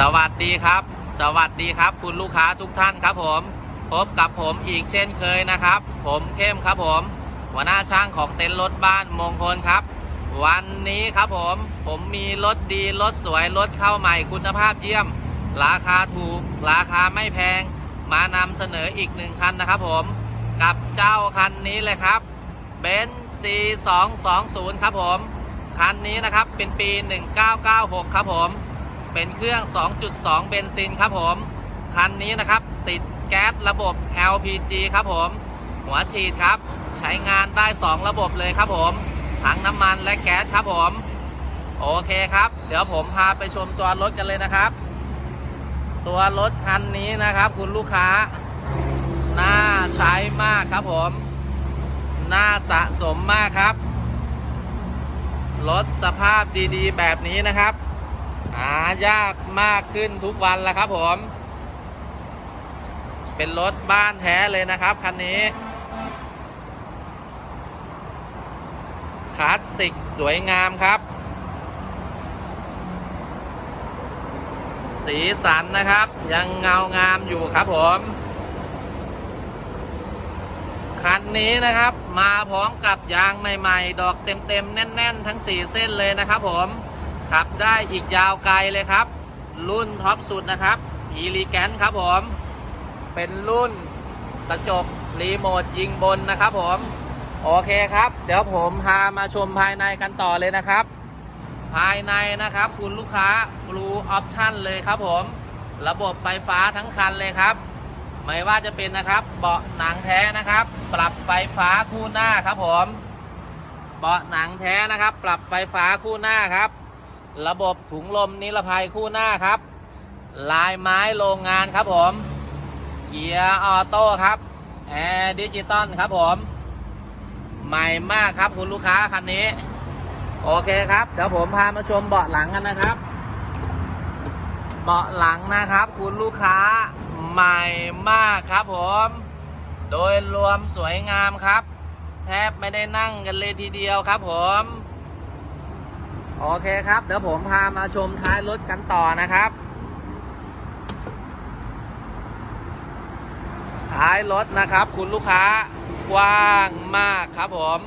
สวัสดีครับ สวัสดีครับ คุณลูกค้าทุกท่านครับผม พบกับผมอีกเช่นเคยนะครับ ผมเข้มครับผม หัวหน้าช่างของเต็นท์รถบ้านมงคลครับ วันนี้ครับผม ผมมีรถดีรถสวยรถเข้าใหม่คุณภาพเยี่ยม ราคาถูก ราคาไม่แพง มานำเสนออีกหนึ่งคันนะครับผม กับเจ้าคันนี้เลยครับเบนซ์ C220 ครับผม คันนี้นะครับเป็นปี 1996 ครับผม เป็นเครื่อง 2.2 เบนซินครับผม คันนี้นะครับ ติดแก๊สระบบ LPG ครับผม หัวฉีดครับ ใช้งานได้ 2 ระบบเลยครับผม ทั้งน้ำมันและแก๊สครับผม โอเคครับ เดี๋ยวผมพาไปชมตัวรถกันเลยนะครับ ตัวรถคันนี้นะครับ คุณลูกค้า น่าใช้มากครับผม น่าสะสมมากครับ รถสภาพดีๆ แบบนี้นะครับ หายากมากขึ้นทุกวันแล้วครับผม เป็นรถบ้านแท้เลยนะครับคันนี้คลาสสิกสวยงามครับ สีสันนะครับ ยังเงางามอยู่ครับผม คันนี้นะครับ มาพร้อมกับยางใหม่ ๆ ดอกเต็มๆ แน่น ๆ ทั้ง 4 เส้นเลยนะครับผม ขับได้อีกยาวไกลเลยครับ รุ่นท็อปสุดนะครับอีลีแกนครับผม เป็นรุ่นกระจกรีโมทยิงบนนะครับผม โอเคครับ เดี๋ยวผมพามาชมภายในกันต่อเลยนะครับ ภายในนะครับ คุณลูกค้า Blue Option เลยครับผม ระบบไฟฟ้าทั้งคันเลยครับไม่ว่าจะเป็นนะครับ เบาะหนังแท้นะครับ ปรับไฟฟ้าคู่หน้าครับผม เบาะหนังแท้นะครับ ปรับไฟฟ้าคู่หน้าครับ ระบบถุงลมนิรภัยคู่หน้าครับ ลายไม้โรงงานครับผม เกียร์ออโต้ครับ แอร์ดิจิตอลครับผม ใหม่มากครับคุณลูกค้าคันนี้ โอเคครับ เดี๋ยวผมพามาชมเบาะหลังกันนะครับ เบาะหลังนะครับคุณลูกค้าใหม่มากครับผม โดยรวมสวยงามครับ แทบไม่ได้นั่งกันเลยทีเดียวครับผม โอเคครับ เดี๋ยวผมพามาชมท้ายรถกันต่อนะครับ ท้ายรถนะครับคุณลูกค้ากว้างมากครับผม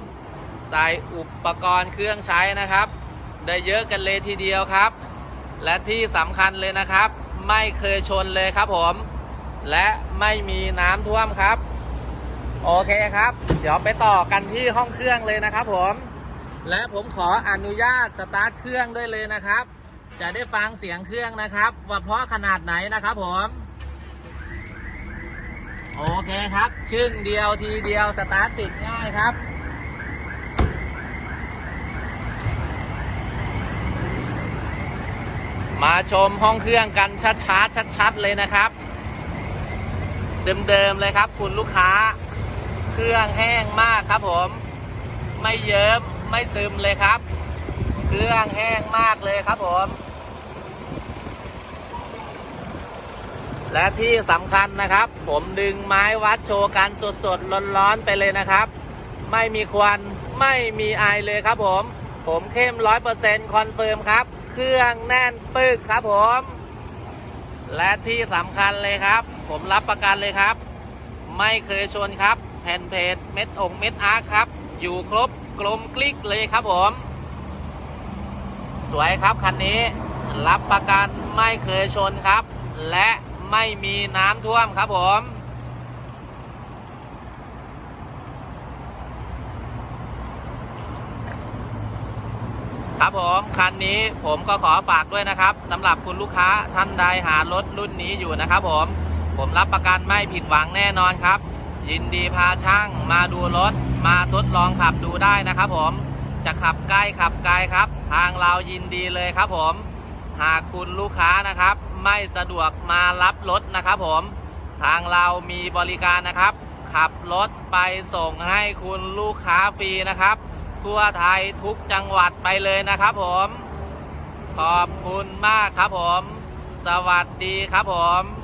ใส่อุปกรณ์เครื่องใช้นะครับ ได้เยอะกันเลยทีเดียวครับ และที่สำคัญเลยนะครับ ไม่เคยชนเลยครับผม และไม่มีน้ำท่วมครับ โอเคครับ เดี๋ยวไปต่อกันที่ห้องเครื่องเลยนะครับผม และผมขออนุญาตสตาร์ทเครื่องด้วยเลยนะครับ จะได้ฟังเสียงเครื่องนะครับ ว่าเพราะขนาดไหนนะครับผม โอเคครับ ชึ่งเดียวทีเดียวสตาร์ทติดง่ายครับมาชมห้องเครื่องกันชัดๆชัดๆเลยนะครับ เดิมๆเลยครับ คุณลูกค้า เครื่องแห้งมากครับผม ไม่เยิ้ม ไม่ซึมเลยครับ เครื่องแห้งมากเลยครับผม และที่สำคัญนะครับ ผมดึงไม้วัดโชว์กันสดๆร้อนๆไปเลยนะครับ ไม่มีควันไม่มีไอเลยครับผม ผมเข้มร้อยเปอร์เซ็นต์คอนเฟิร์มครับ เครื่องแน่นปึกครับผม และที่สำคัญเลยครับ ผมรับประกันเลยครับ ไม่เคยชนครับแผ่นเพจเม็ดองเม็ดอาร์คครับ อยู่ครบ กลมกลิกเลยครับผม สวยครับคันนี้รับประกันไม่เคยชนครับ และไม่มีน้ำท่วมครับผมครับผมคันนี้ผมก็ขอฝากด้วยนะครับสำหรับคุณลูกค้าท่านใดหารถรุ่นนี้อยู่นะครับผม ผมรับประกันไม่ผิดหวังแน่นอนครับ ยินดีพาช่างมาดูรถ มาทดลองขับดูได้นะครับผมจะขับใกล้ขับไกลครับ ทางเรายินดีเลยครับผม หากคุณลูกค้านะครับ ไม่สะดวกมารับรถนะครับผม ทางเรามีบริการนะครับ ขับรถไปส่งให้คุณลูกค้าฟรีนะครับ ทั่วไทยทุกจังหวัดไปเลยนะครับผม ขอบคุณมากครับผม สวัสดีครับผม